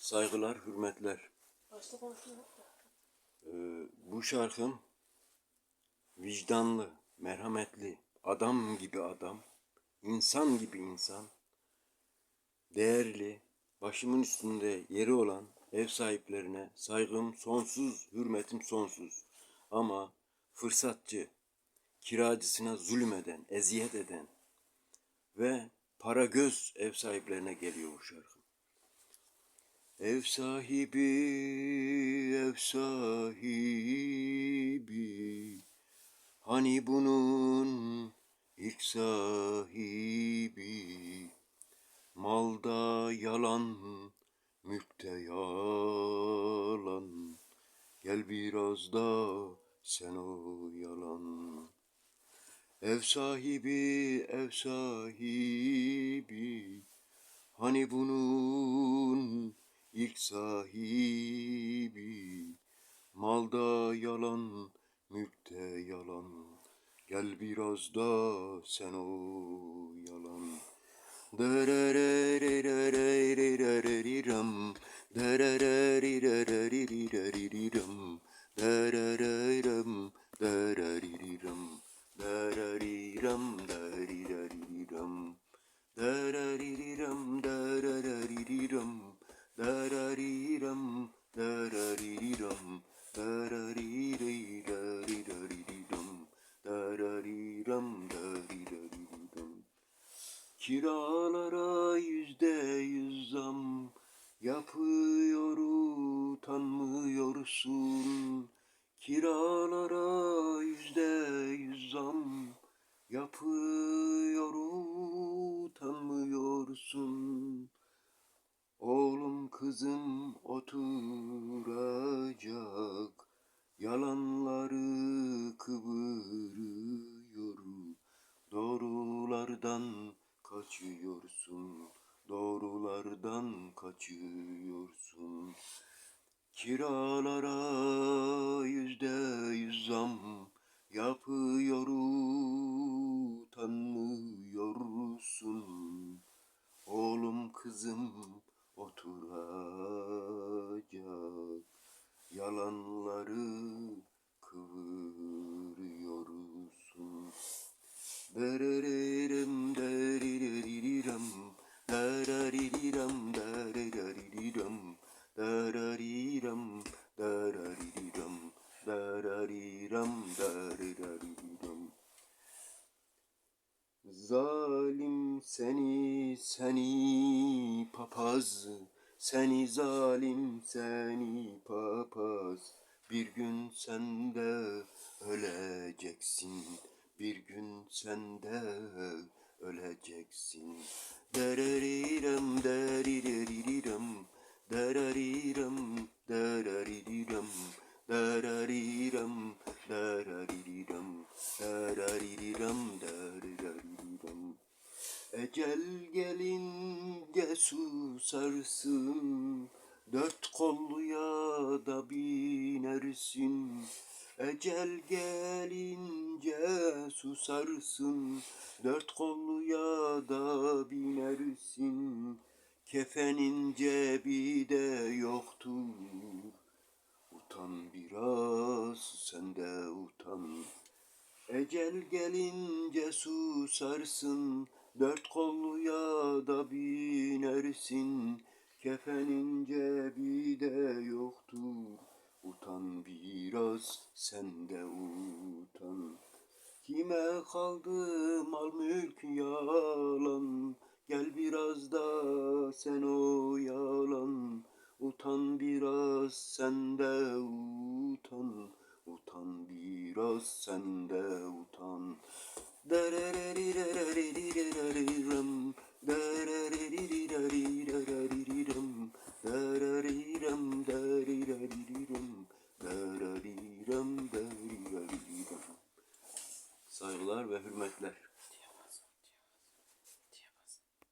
Saygılar, hürmetler. Başta. Ee, bu şarkım vicdanlı, merhametli, adam gibi adam, insan gibi insan, değerli, başımın üstünde yeri olan ev sahiplerine saygım sonsuz, hürmetim sonsuz. Ama fırsatçı, kiracısına zulmeden, eziyet eden ve para göz ev sahiplerine geliyor bu şarkı. Ev sahibi, ev sahibi, hani bunun ilk sahibi, malda yalan, mülkte yalan, gel biraz da sen o yalan. Ev sahibi, ev sahibi, Hani bunun ilk sahibi? Malda yalan, mülkte yalan. Gel biraz da sen o yalan. Derererererereriram Dereriram Dereriram Darariram, dararariram, darariram, darariram, dararirirarirarirariram, darariram, darirarirariram. Kiralara yüzde yüz zam yapıyor utanmıyorsun. Kiralara kızım oturacak yalanları kıvırıyor. Doğrulardan kaçıyorsun, doğrulardan kaçıyorsun. Kiralara yüzde yüz zam yapıyor utanmıyorsun. Oğlum kızım oturacak yalanları kıvırıyorsun. Dereririm deriririm deraririm deraririm deraririm deraririm deraririm deraririm Zalim seni seni papaz. Seni zalim seni papaz. Bir gün sen de öleceksin. Bir gün sen de öleceksin. Dereririm deriririm deraririm deraririm dararirim dararirim dararirim dararirim Ecel gelince susarsın Dört kolluya da binersin. Ecel gelince susarsın Dört kolluya da binersin. Kefenin cebi de yoktur Utan biraz sen de utan. Ecel gelince susarsın Dört kolluya da binersin Kefenin cebi de yoktur. Utan biraz sen de utan. Kime kaldı mal mülk yalan? Gel biraz da sen o yalan. Utan biraz sen de utan. Utan biraz sen de utan ve hürmetler.